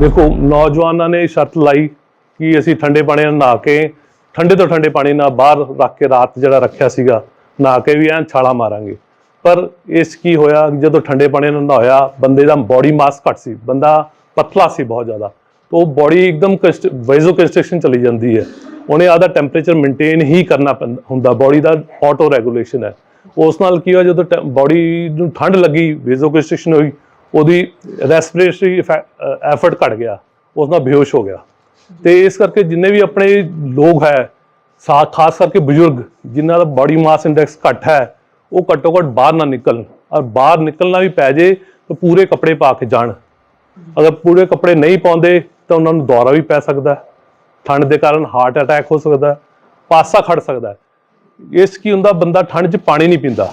ਦੇਖੋ, ਨੌਜਵਾਨਾਂ ਨੇ ਸ਼ਰਤ ਲਾਈ ਕਿ ਅਸੀਂ ਠੰਡੇ ਪਾਣੀ ਨਾਲ ਨਹਾ ਕੇ, ਠੰਡੇ ਤੋਂ ਠੰਡੇ ਪਾਣੀ ਨਾਲ ਬਾਹਰ ਰੱਖ ਕੇ ਰਾਤ ਜਿਹੜਾ ਰੱਖਿਆ ਸੀਗਾ, ਨਹਾ ਕੇ ਵੀ ਐਂ ਛਾਲਾ ਮਾਰਾਂਗੇ। ਪਰ ਇਸ ਕੀ ਹੋਇਆ, ਜਦੋਂ ਠੰਡੇ ਪਾਣੀ ਨਾਲ ਨਹਾਇਆ, ਬੰਦੇ ਦਾ ਬਾਡੀ ਮਾਸ ਘੱਟ ਸੀ, ਬੰਦਾ ਪਤਲਾ ਸੀ ਬਹੁਤ ਜ਼ਿਆਦਾ। ਤਾਂ ਉਹ ਬਾਡੀ ਇੱਕਦਮ ਵੈਜ਼ੋ ਕੰਸਟ੍ਰਕਸ਼ਨ ਚਲੀ ਜਾਂਦੀ ਹੈ। ਉਹਨੇ ਆਦਾ ਟੈਂਪਰੇਚਰ ਮੇਨਟੇਨ ਹੀ ਕਰਨਾ ਪੈਂਦਾ, ਹੁੰਦਾ ਬਾਡੀ ਦਾ ਆਟੋ ਰੈਗੂਲੇਸ਼ਨ ਹੈ। ਉਸ ਨਾਲ ਕੀ ਹੋਇਆ, ਜਦੋਂ ਬਾਡੀ ਨੂੰ ਠੰਡ ਲੱਗੀ ਵੈਜ਼ੋ ਕੰਸਟ੍ਰਕਸ਼ਨ ਹੋਈ ਉਹਦੀ ਰੈਸਪੀਰੇਟਰੀ ਐਫਰਟ ਘਟ ਗਿਆ ਉਸ ਨਾਲ ਬੇਹੋਸ਼ ਹੋ ਗਿਆ। ਤੇ ਇਸ ਕਰਕੇ ਜਿੰਨੇ ਵੀ ਆਪਣੇ ਲੋਕ ਹੈ, ਸਾ, ਖਾਸ ਕਰਕੇ ਬਜ਼ੁਰਗ, ਜਿਨ੍ਹਾਂ ਦਾ ਬਾਡੀ ਮਾਸ ਇੰਡੈਕਸ ਘੱਟ ਹੈ, ਉਹ ਘੱਟੋ ਘੱਟ ਬਾਹਰ ਨਾ ਨਿਕਲਣ ਔਰ ਬਾਹਰ ਨਿਕਲਣਾ ਵੀ ਪੈ ਜੇ ਤਾਂ ਪੂਰੇ ਕੱਪੜੇ ਪਾ ਕੇ ਜਾਣ। ਅਗਰ ਪੂਰੇ ਕੱਪੜੇ ਨਹੀਂ ਪਾਉਂਦੇ ਤਾਂ ਉਹਨਾਂ ਨੂੰ ਦੌਰਾ ਵੀ ਪੈ ਸਕਦਾ ਠੰਡ ਦੇ ਕਾਰਨ ਹਾਰਟ ਅਟੈਕ ਹੋ ਸਕਦਾ ਪਾਸਾ ਖੜ ਸਕਦਾ ਇਸ ਕੀ ਹੁੰਦਾ, ਬੰਦਾ ਠੰਡ 'ਚ ਪਾਣੀ ਨਹੀਂ ਪੀਂਦਾ।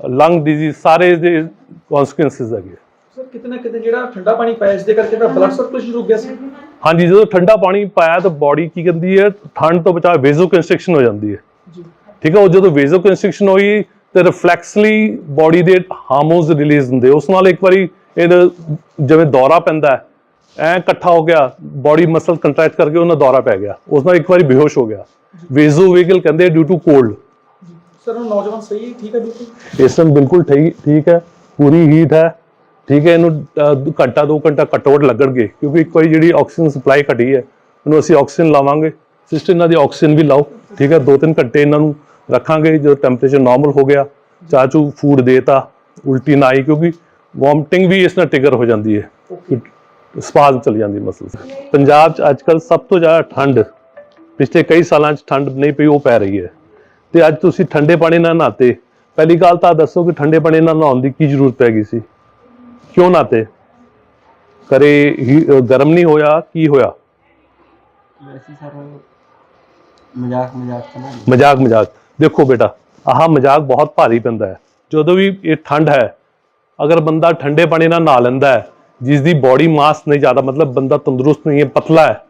ਲੰਗ ਡਿਜ਼ੀਜ਼ ਸਾਰੇ ਇਹਦੇ ਕਨਸੀਕੁਐਂਸਸ ਹੈਗੇ ਸਰ ਕਿਤੇ ਨਾ ਕਿਤੇ ਜਿਹੜਾ ਠੰਡਾ ਪਾਣੀ ਪਾਇਆ ਇਸ ਦੇ ਕਰਕੇ ਤਾਂ ਬਲੱਡ ਸਰਕੂਲੇਸ਼ਨ ਰੁਕ ਗਿਆ ਸੀ? ਹਾਂਜੀ ਜਦੋਂ ਠੰਡਾ ਪਾਣੀ ਪਾਇਆ ਤਾਂ ਬਾਡੀ ਕੀ ਕਹਿੰਦੀ ਹੈ? ਠੰਡ ਤੋਂ ਬਚਾ ਵੇਜ਼ੋ ਕੰਸਟ੍ਰਕਸ਼ਨ ਹੋ ਜਾਂਦੀ ਹੈ। ਜੀ। ਠੀਕ ਹੈ ਉਹ ਜਦੋਂ ਵੇਜ਼ੋ ਕੰਸਟ੍ਰਕਸ਼ਨ ਹੋਈ ਤੇ ਰਿਫਲੈਕਸਲੀ ਬਾਡੀ ਦੇ ਹਾਰਮੋਨਸ ਰਿਲੀਜ਼ ਹੁੰਦੇ ਉਸ ਨਾਲ ਇੱਕ ਵਾਰੀ ਇਹ ਜਿਵੇਂ ਦੌਰਾ ਪੈਂਦਾ ਐ ਇਕੱਠਾ ਹੋ ਗਿਆ ਬਾਡੀ ਮਸਲ ਕੰਟਰੈਕਟ ਕਰਕੇ ਉਹਨਾਂ ਦੌਰਾ ਪੈ ਗਿਆ। ਉਸ ਨਾਲ ਇੱਕ ਵਾਰੀ ਬੇਹੋਸ਼ ਹੋ ਗਿਆ। ਵੇਜ਼ੋ ਵੇਗਲ ਕਹਿੰਦੇ ਡਿਊ ਟੂ ਕੋਲਡ ਸਰ ਉਹ ਨੌਜਵਾਨ ਸਹੀ ਠੀਕ ਹੈ ਬਿਲਕੁਲ। ਇਸ ਟਾਈਮ ਬਿਲਕੁਲ ਠੀਕ ਠੀਕ ਹੈ ਪੂਰੀ ਹੀਟ ਹੈ। ਠੀਕ ਹੈ ਇਹਨੂੰ ਘੰਟਾ ਦੋ ਘੰਟਾ ਘੱਟੋ ਘੱਟ ਲੱਗਣਗੇ ਕਿਉਂਕਿ ਇੱਕ ਵਾਰੀ ਜਿਹੜੀ ਆਕਸੀਜਨ ਸਪਲਾਈ ਘਟੀ ਹੈ ਉਹਨੂੰ ਅਸੀਂ ਆਕਸੀਜਨ ਲਾਵਾਂਗੇ। ਸਿਸਟਰ ਇਹਨਾਂ ਦੀ ਆਕਸੀਜਨ ਵੀ ਲਾਓ ਠੀਕ ਹੈ ਦੋ ਤਿੰਨ ਘੰਟੇ ਇਹਨਾਂ ਨੂੰ ਰੱਖਾਂਗੇ ਜਦੋਂ ਟੈਂਪਰੇਚਰ ਨਾਰਮਲ ਹੋ ਗਿਆ ਚਾਚੂ ਫੂਡ ਦੇਤਾ ਉਲਟੀ ਨਾ ਆਈ ਕਿਉਂਕਿ ਵੋਮਟਿੰਗ ਵੀ ਇਸ ਨਾਲ ਟ੍ਰਿਗਰ ਹੋ ਜਾਂਦੀ ਹੈ। ਸਪਾਜ਼ਮ ਚਲ ਜਾਂਦੀ ਮਸਲ ਪੰਜਾਬ 'ਚ ਅੱਜਕੱਲ ਸਭ ਤੋਂ ਜ਼ਿਆਦਾ ਠੰਡ ਪਿਛਲੇ ਕਈ ਸਾਲਾਂ 'ਚ ਠੰਡ ਨਹੀਂ ਪਈ ਉਹ ਪੈ ਰਹੀ ਹੈ। ਤੇ ਅੱਜ ਤੁਸੀਂ ਠੰਡੇ ਪਾਣੀ ਨਾਲ ਨਹਾਤੇ। ਪਹਿਲੀ ਗੱਲ ਤਾਂ ਦੱਸੋ ਕਿ ਠੰਡੇ ਪਾਣੀ ਨਾਲ ਨਹਾਉਣ ਦੀ ਕੀ ਜ਼ਰੂਰਤ ਪੈ ਗਈ ਸੀ? ਕਿਉਂ ਨਹਾਤੇ? ਕਰੇ ਹੀ- ਗਰਮ ਨਹੀਂ ਹੋਇਆ, ਕੀ ਹੋਇਆ? ਵੈਸੇ ਸਰ ਮਜ਼ਾਕ ਮਜ਼ਾਕ। ਮਜ਼ਾਕ ਮਜ਼ਾਕ ਦੇਖੋ ਬੇਟਾ, ਆਹ ਮਜ਼ਾਕ ਬਹੁਤ ਭਾਰੀ ਪੈਂਦਾ ਹੈ। ਜਦੋਂ ਵੀ ਇਹ ਠੰਡ ਹੈ, ਅਗਰ ਬੰਦਾ ਠੰਡੇ ਪਾਣੀ ਨਾਲ ਨਹਾ ਲੈਂਦਾ ਹੈ, ਜਿਸ ਦੀ ਬਾਡੀ ਮਾਸ ਨਹੀਂ ਜ਼ਿਆਦਾ, ਮਤਲਬ ਬੰਦਾ ਤੰਦਰੁਸਤ ਨਹੀਂ ਹੈ, ਪਤਲਾ ਹੈ,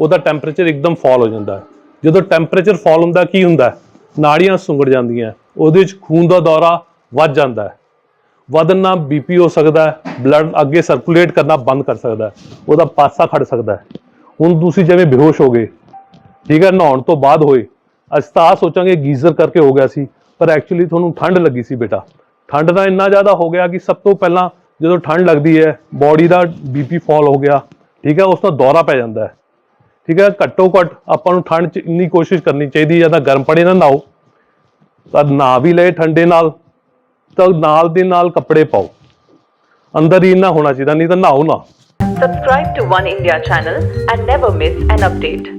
ਉਹਦਾ ਟੈਂਪਰੇਚਰ ਇੱਕਦਮ ਫਾਲ ਹੋ ਜਾਂਦਾ ਹੈ। ਜਦੋਂ ਟੈਂਪਰੇਚਰ ਫਾਲ ਹੁੰਦਾ ਕੀ ਹੁੰਦਾ ਹੈ? ਨਾੜੀਆਂ ਸੁੰਗੜ ਜਾਂਦੀਆਂ। ਉਹਦੇ ਵਿੱਚ ਖੂਨ ਦਾ ਦੌਰਾ ਵੱਧ ਜਾਂਦਾ ਹੈ। ਵਧਣ ਨਾਲ ਬੀਪੀ ਹੋ ਸਕਦਾ ਹੈ ਬਲੱਡ ਅੱਗੇ ਸਰਕੂਲੇਟ ਕਰਨਾ ਬੰਦ ਕਰ ਸਕਦਾ ਹੈ, ਉਹਦਾ ਪਾਸਾ ਖੜ ਸਕਦਾ ਹੈ। ਹੁਣ ਤੁਸੀਂ ਜਿਵੇਂ ਬੇਹੋਸ਼ ਹੋ ਗਏ, ਠੀਕ ਹੈ, ਨਹਾਉਣ ਤੋਂ ਬਾਅਦ ਹੋਏ, ਅਸੀਂ ਤਾਂ ਆਹ ਸੋਚਾਂਗੇ ਗੀਜ਼ਰ ਕਰਕੇ ਹੋ ਗਿਆ ਸੀ, ਪਰ ਐਕਚੁਅਲੀ ਤੁਹਾਨੂੰ ਠੰਡ ਲੱਗੀ ਸੀ ਬੇਟਾ। ਠੰਡ ਦਾ ਇੰਨਾ ਜ਼ਿਆਦਾ ਹੋ ਗਿਆ ਕਿ ਸਭ ਤੋਂ ਪਹਿਲਾਂ ਜਦੋਂ ਠੰਡ ਲੱਗਦੀ ਹੈ ਬਾਡੀ ਦਾ ਬੀਪੀ ਫਾਲ ਹੋ ਗਿਆ, ਠੀਕ ਹੈ, ਉਸ ਦਾ ਦੌਰਾ ਪੈ ਜਾਂਦਾ ਹੈ। ਠੀਕ ਹੈ, ਘੱਟੋ ਘੱਟ ਆਪਾਂ ਨੂੰ ਠੰਡ 'ਚ ਇੰਨੀ ਕੋਸ਼ਿਸ਼ ਕਰਨੀ ਚਾਹੀਦੀ ਹੈ ਤਾਂ ਗਰਮ ਪਾਣੀ ਨਾਲ ਨਹਾਓ, ਤਾਂ ਨਹਾ ਵੀ ਲਏ ਠੰਡੇ ਨਾਲ, ਤਾਂ ਨਾਲ ਦੇ ਨਾਲ ਕੱਪੜੇ ਪਾਓ ਅੰਦਰ ਹੀ ਇੰਨਾ ਹੋਣਾ ਚਾਹੀਦਾ, ਨਹੀਂ ਤਾਂ ਨਹਾਓ ਨਾ Subscribe to One India channel and never miss an update.